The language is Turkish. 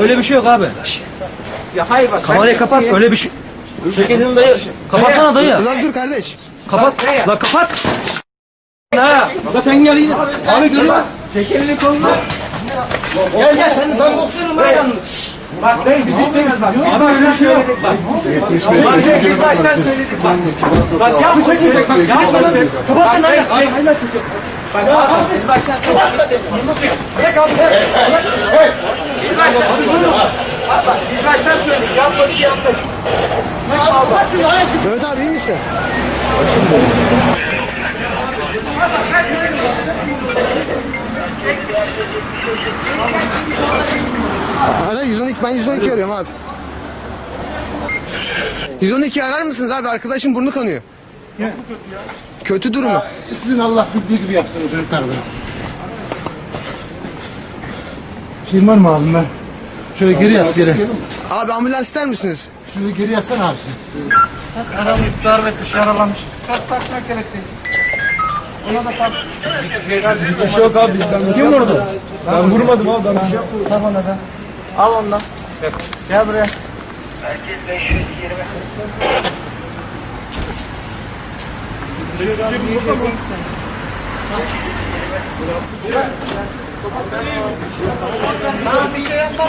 Öyle bir şey yok abi. Ya hayır bak. Kamerayı kapat. Öyle bir şey. Çekilin dayı. Kapatsana dayı. Ulan dur kardeş. Kapat. La kapat. Ha. La sen gel yine. Abi görüyor musun? Çek elini kolunu. Gel gel sen ben boksörüm ben yalnız. Bak dayı biz istemiyoruz bak. Abi öyle bir şey yok. Bak. Bak dayı biz baştan söyledik bak. Bak yapma çekecek bak. Yapma lan. Kapattın Bak, hadi. dayı, çek. Bak biz baştan söyledik. Bırak abi. Biz baştan Bak, bak, Biz baştan söyledik. Yapması lan. Mehmet abi iyi misin? Ara 112 ben 112 arıyorum abi. 112 arar mısınız abi? Arkadaşım burnu kanıyor. Kötü durumu. Sizin Allah bildiği gibi yapsın çocuklar be. Şeyin var mı abim ben? Şöyle geri yat geri. Abi ambulans ister misiniz? Şöyle geri yatsana abisi. Adam darp etmiş, yaralamış. Kalk kalk kalk kelepçeyi. Ona da kalk. Bir şey yok abi. Ben kim vurdu? Ben vurmadım abi. Ben bir şey yapmadım. Tamam hadi. Al ondan. Gel buraya. Tamam bir şey yapma.